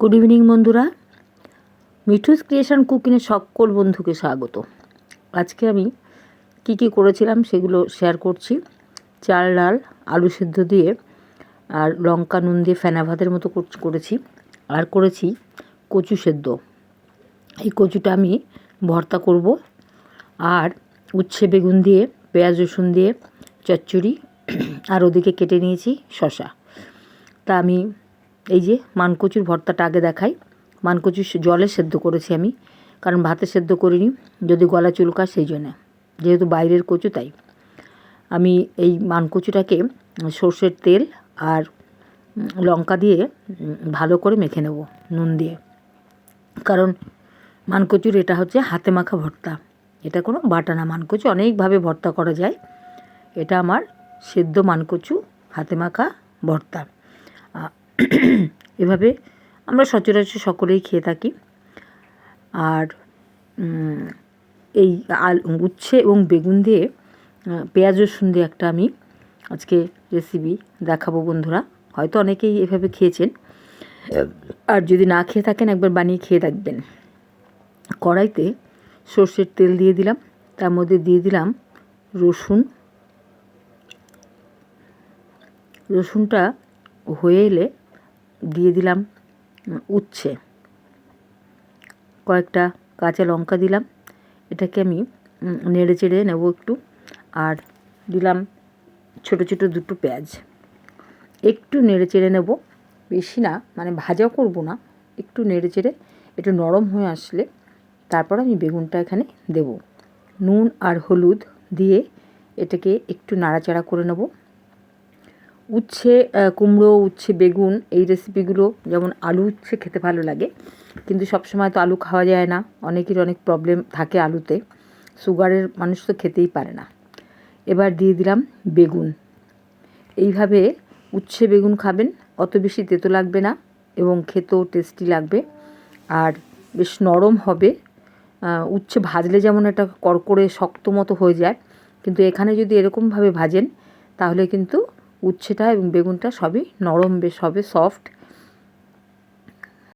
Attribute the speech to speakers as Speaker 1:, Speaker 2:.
Speaker 1: Good evening বন্ধুরা। Mithu's creation কুকিংয়ের সকল বন্ধুকে স্বাগত। আজকে আমি কি কি করেছিলাম সেগুলো শেয়ার করছি। চাল, ডাল, আলু সেদ্ধ দিয়ে আর লঙ্কা, নুন দিয়ে ফেনা ভাতের মতো কর- করেছি। আর করেছি কচু সেদ্ধ। এই কচুটা আমি ভর্তা করব। আর উচ্ছে, বেগুন দিয়ে, পেঁয়াজ, রসুন দিয়ে, চচ্চড়ি, আর ওদিকে কেটে নিয়েছি শশা তা আমি এই যে মানকচুর ভর্তাটা আগে দেখাই। মানকচুর জলে সেদ্ধ করেছি আমি, কারণ ভাতে সেদ্ধ করিনি, যদি গলা চুলকা সেই জন্যে। যেহেতু বাইরের কচু, তাই। আমি এই মানকচুটাকে সর্ষের তেল আর লঙ্কা দিয়ে ভালো করে মেখে নেব, নুন দিয়ে। কারণ মানকচুর এটা হচ্ছে হাতে মাখা ভর্তা। এটা কোনো বাটা না। মানকচু অনেকভাবে ভর্তা করা যায়। এটা আমার সেদ্ধ মানকচু হাতে মাখা ভর্তা। এভাবে আমরা সচরাচর সকলেই খেয়ে থাকি। আর এই আল, উচ্ছে এবং বেগুন দিয়ে পেঁয়াজ, রসুন দিয়ে একটা আমি আজকে রেসিপি দেখাবো বন্ধুরা। হয়তো অনেকেই এভাবে খেয়েছেন। আর যদি না খেয়ে থাকেন, একবার বানিয়ে খেয়ে দেখবেন। কড়াইতে সর্ষের তেল দিয়ে দিলাম। তার মধ্যে দিয়ে দিলাম রসুন। রসুনটা হয়ে এলে দিয়ে দিলাম, উচ্ছে। কয়েকটা কাঁচা লঙ্কা দিলাম, এটাকে আমি নেড়ে চেড়ে নেব একটু, আর দিলাম ছোট ছোট দুটো পেঁয়াজ। একটু নেড়ে চেড়ে নেব, বেশি না মানে ভাজাও করব না, একটু নেড়ে চেড়ে, একটু নরম হয়ে আসলে তারপর আমি বেগুনটা এখানে দেব। নুন আর হলুদ দিয়ে এটাকে একটু নাড়াচাড়া করে নেব। উচ্ছে কুমড়ো, উচ্ছে, বেগুন এই রেসিপিগুলো যেমন আলু উচ্ছে খেতে ভালো লাগে। কিন্তু সবসময় তো আলু খাওয়া যায় না। অনেকের অনেক প্রবলেম থাকে আলুতে। সুগারের মানুষ তো খেতেই পারে না। এবার দিয়ে দিলাম বেগুন। এইভাবে উচ্ছে, বেগুন খাবেন। অত বেশি তেতো লাগবে না এবং খেতেও টেস্টি লাগবে। আর বেশ নরম হবে। উচ্ছে ভাজলে যেমন এটা কড়কড়ে শক্ত মতো হয়ে যায়। কিন্তু এখানে যদি এরকমভাবে ভাজেন, তাহলে কিন্তু উচ্ছেটা এবং বেগুনটা সবই নরম বেশ হবে সফট